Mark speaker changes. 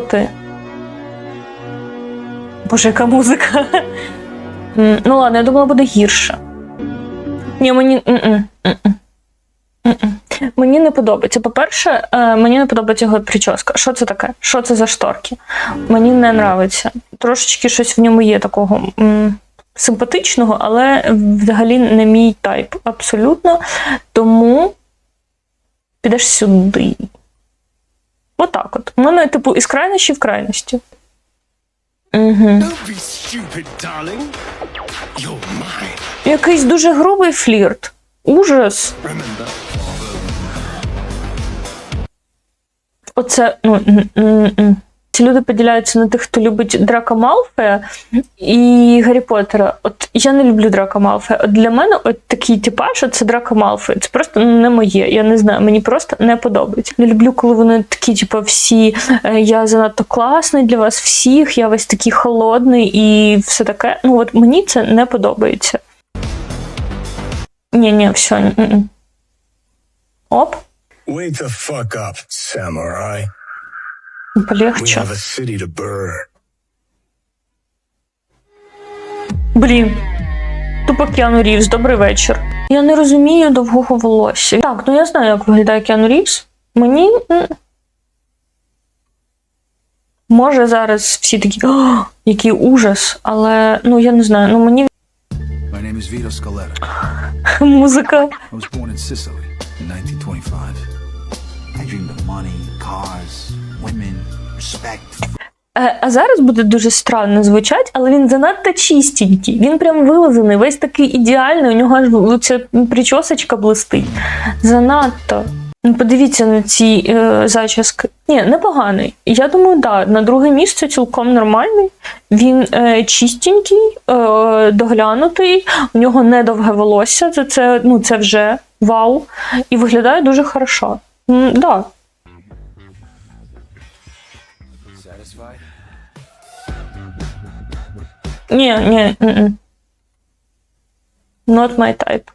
Speaker 1: Ти? Боже, яка музика. Ну ладно, я думала, буде гірше. Ні, мені. Мені не подобається. По-перше, е, мені не подобається його прическа. Що це таке? Що це за шторки? Мені не нравиться. Трошечки щось в ньому є такого симпатичного, але взагалі не мій тайп абсолютно. Тому підеш сюди. Отак от. У мене, типу, із крайності в крайності. Угу. Якийсь дуже грубий флірт. Ужас. Оце, ну. Ці люди поділяються на тих, хто любить Драка Малфея і Гаррі Поттера. От я не люблю Драка Малфея. От для мене от такий типаж, це Драка Малфей. Це просто не моє. Я не знаю, мені просто не подобається. Не люблю, коли вони такі, типу, всі е, я занадто класний для вас всіх, я весь такий холодний і все таке. Ну от мені це не подобається. Ні, ні, все. м-м. Оп,
Speaker 2: Wake the fuck up, samurai. We
Speaker 1: полегче.
Speaker 2: have a city to burn.
Speaker 1: Блін. Тупо Кіану Рівз, добрий вечір. Я не розумію довгого волосся. Так, ну я знаю, як виглядає Кіану Рівз. Мені. Може зараз всі такі, «О, який ужас, але ну я не знаю, ну мені
Speaker 3: My name is Vito Scaletta.
Speaker 1: музика.
Speaker 3: I was born in Sicily in 1925. I dreamed of money, cars,
Speaker 1: А зараз буде дуже странно звучать, але він занадто чистенький. Він прям вилазений, весь такий ідеальний. У нього аж ця причосочка блистить. Занадто. Ну, Подивіться на ці е, зачіски. Ні, непоганий. Я думаю, да, на друге місце цілком нормальний. Він е, чистенький, е, доглянутий, у нього недовге волосся. Це, це, ну, це вже вау. І виглядає дуже хорошо. М.
Speaker 3: Satisfied?
Speaker 1: Ні, ні. м-м. Not my type.